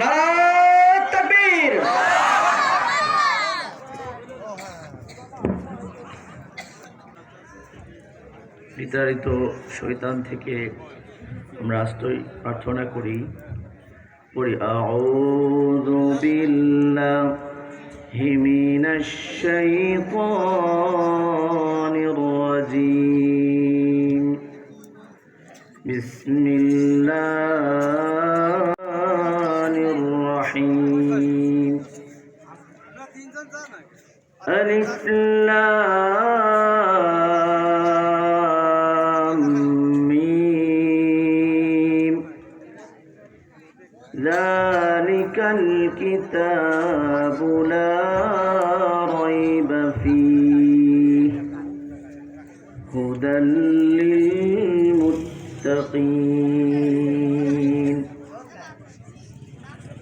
নারায় বিতাড়িত শৈতান থেকে আমরা আস্তই প্রার্থনা করি। পড়ি আউযু বিল্লাহি মিনাশ শাইতানির রাজীম। بسم الله الرحيم الإسلام ذلك الكتاب لا ريب فيه هدى للناس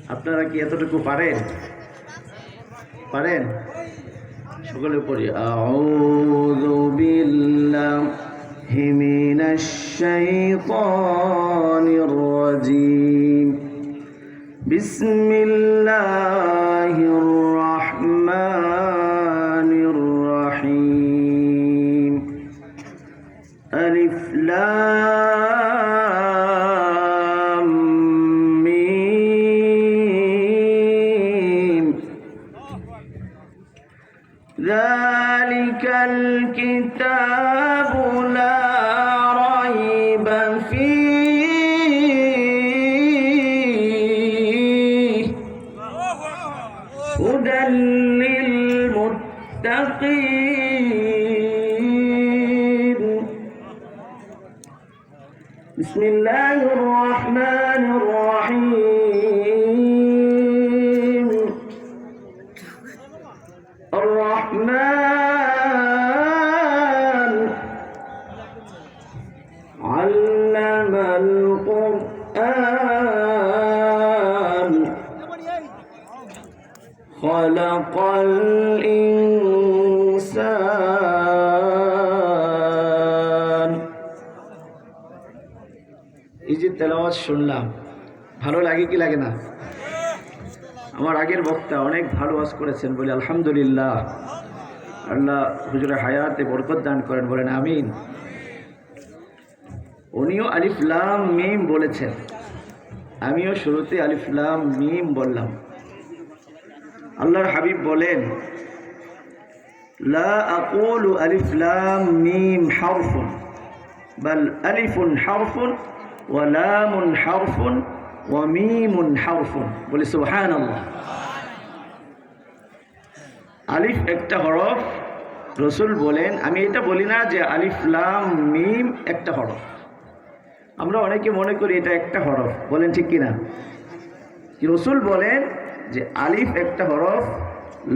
আপনারা কি এতটুকু পারেন? পারেন? সকলে পড়ি আউযু বিল্লাহি মিনাশ শাইতানির রাজিম। বিসমিল্লাহির রাহমানির রাহিম। আলিফ লাম ذلك الكتاب لا ريب فيه هدى للمتقين بسم الله الرحمن الرحيم الرحمن خلق الإنسان এই যে তেলাওয়াত শুনলাম ভালো লাগে কি লাগে না আমার আগের বক্তা অনেক ভালো ওয়াজ করেছেন বলে আলহামদুলিল্লাহ আল্লাহ হুজুরের হায়াতে বরকত দান করেন বলেন আমিন উনিও আলিফলাম মিম বলেছেন আমিও শুরুতে আলিফলাম মিম বললাম আল্লাহর হাবিব বলেন, লা সুবহানাল্লাহ। আলিফ একটা হরফ, রসুল বলেন, আমি এটা বলি না যে আলিফ লাম মিম একটা হরফ। আমরা অনেকে মনে করি এটা একটা হরফ, বলেন ঠিক কিনা? রসুল বলেন যে আলিফ একটা হরফ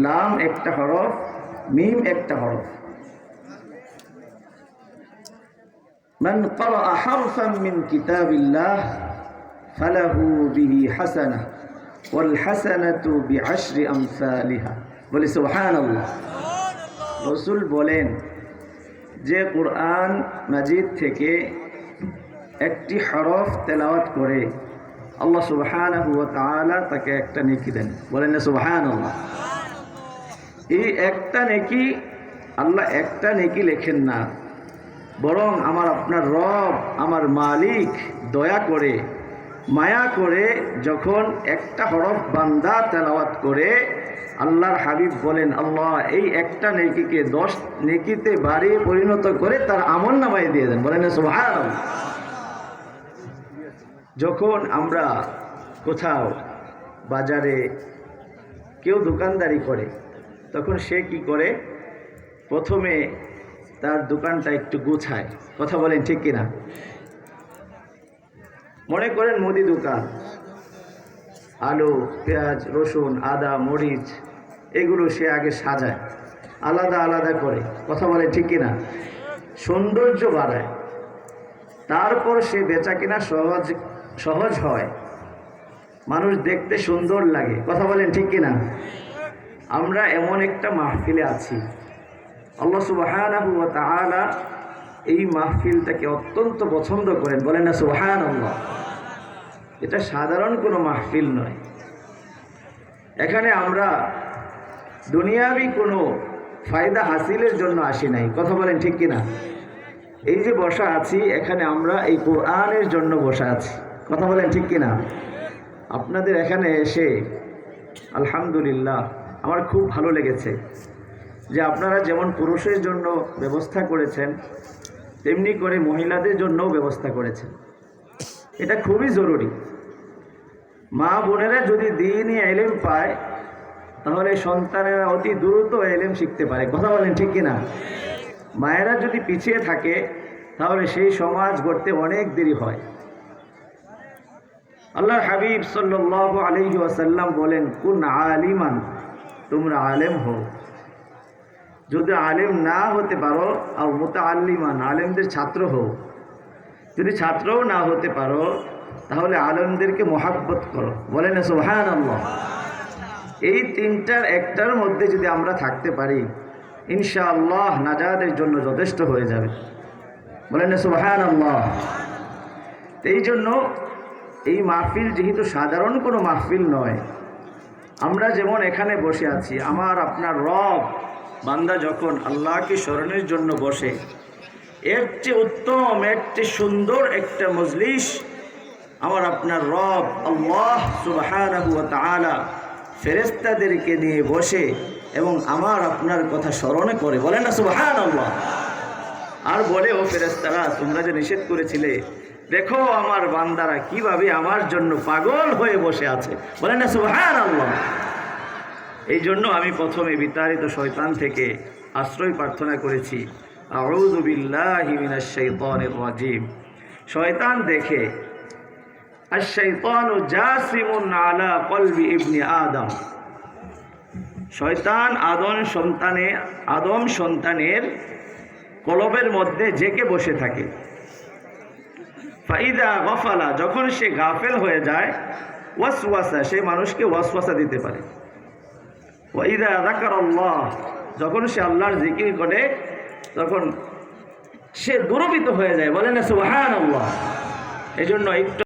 লাম একটা হরফ মিম একটা হরফ من قرأ حرفا من كتاب الله فله به حسنة والحسنة بعشر أمثالها বলে সুবহান আল্লাহ রসুল বলেন যে কোরআন মাজিদ থেকে একটি হরফ তেলাওয়াত করে আল্লাহ সুবহান তাকে একটা নেকি দেন। বলেন না আল্লাহ এই একটা নেকি, আল্লাহ একটা নেকি লেখেন না। বরং আমার আপনার রব, আমার মালিক দয়া করে, মায়া করে যখন একটা হরফ বান্দা তেলাওয়াত করে, আল্লাহর হাবিব বলেন, আল্লাহ, এই একটা নেকিকে দশ নেকিতে বাড়িয়ে পরিণত করে তার আমল নামাই দিয়ে দেন। বলেন সুবহান যখন আমরা কোথাও বাজারে কেউ দোকানদারি করে, তখন সে কি করে? প্রথমে তার দোকানটা একটু গুছায়। কথা বলেন ঠিক কিনা? মনে করেন মুদি দোকান। আলু, পেঁয়াজ, রসুন, আদা, মরিচ, এগুলো সে আগে সাজায়। আলাদা আলাদা করে। কথা বলে ঠিক কিনা? সৌন্দর্য বাড়ায়। তারপর সে বেচা কিনা সহজ সহজ হয়। মানুষ দেখতে সুন্দর লাগে। কথা বলেন ঠিক কিনা? আমরা এমন একটা মাহফিলে আছি। আল্লাহ সুবাহানাহু ওয়া তাআলা এই মাহফিলটাকে অত্যন্ত পছন্দ করেন। বলেন না সুবহান এটা সাধারণ কোনো মাহফিল নয়। এখানে আমরা দুনিয়াবি কোনো ফায়দা হাসিলের জন্য আসি নাই। কথা বলেন ঠিক কিনা? এই যে বসা আছি, এখানে আমরা এই কোরআনের জন্য বসা আছি। কথা বলেন ঠিক কিনা? আপনাদের এখানে এসে, আলহামদুলিল্লাহ, আমার খুব ভালো লেগেছে যে আপনারা যেমন পুরুষের জন্য ব্যবস্থা করেছেন, তেমনি করে মহিলাদের জন্যও ব্যবস্থা করেছেন। এটা খুবই জরুরি। মা বোনেরা যদি দিনই এলেম পায়, তাহলে সন্তানেরা অতি দ্রুত এলেম শিখতে পারে। কথা বলেন ঠিক কিনা? মায়েরা যদি পিছিয়ে থাকে, তাহলে সেই সমাজ গড়তে অনেক দেরি হয়। আল্লাহ হাবিব সাল্লাহ আলহি ওয়াসাল্লাম বলেন, কোন আলিমান? তোমরা আলেম হও। যদি আলেম না হতে পারো আর মোতা আলিমান আলেমদের ছাত্র হও। যদি ছাত্রও না হতে পারো, তাহলে আলেমদেরকে মহাব্বত করো। বলেন সোহান আল্লাহ এই তিনটার, একটার মধ্যে যদি আমরা থাকতে পারি, ইনশাআল্লাহ নাজাদের জন্য যথেষ্ট হয়ে যাবে। বলেন সোহান আল্লাহ এই জন্য এই মাহফিল যেহেতু সাধারণ কোনো মাহফিল নয়, আমরা যেমন এখানে বসে আছি, আমার, আপনার রব, বান্দা যখন আল্লাহকে স্মরণের জন্য বসে, এর চেয়ে উত্তম, এর চেয়ে সুন্দর একটা মজলিস আমার আপনার রব আল্লাহ ওয়া ফেরেস্তাদেরকে নিয়ে বসে এবং আমার আপনার কথা স্মরণে করে। বলেন না আল্লাহ আর বলে, ও ফেরেস্তারা তোমরা যে নিষেধ করেছিলে দেখো আমার বান্দারা কীভাবে আমার জন্য পাগল হয়ে বসে আছে। বলেন না সুবহান আল্লাহ এই জন্য আমি প্রথমে বিতাড়িত শয়তান থেকে আশ্রয় প্রার্থনা করেছি। রাজিম। শয়তান দেখে আর ইবনি আদম। শয়তান আদম সন্তানে, আদম সন্তানের কলবের মধ্যে জেকে বসে থাকে। ফাইদা গফালা, যখন সে গাফেল হয়ে যায়, ওয়াসওয়াসা, সে মানুষকে ওয়াসওয়াসা দিতে পারে। ওয়াইদা রাকার আল্লাহ যখন সে আল্লাহর জিকির করে, তখন সে দুরবিত হয়ে যায়, বলে না সুহান আল্লাহ এই জন্য একটু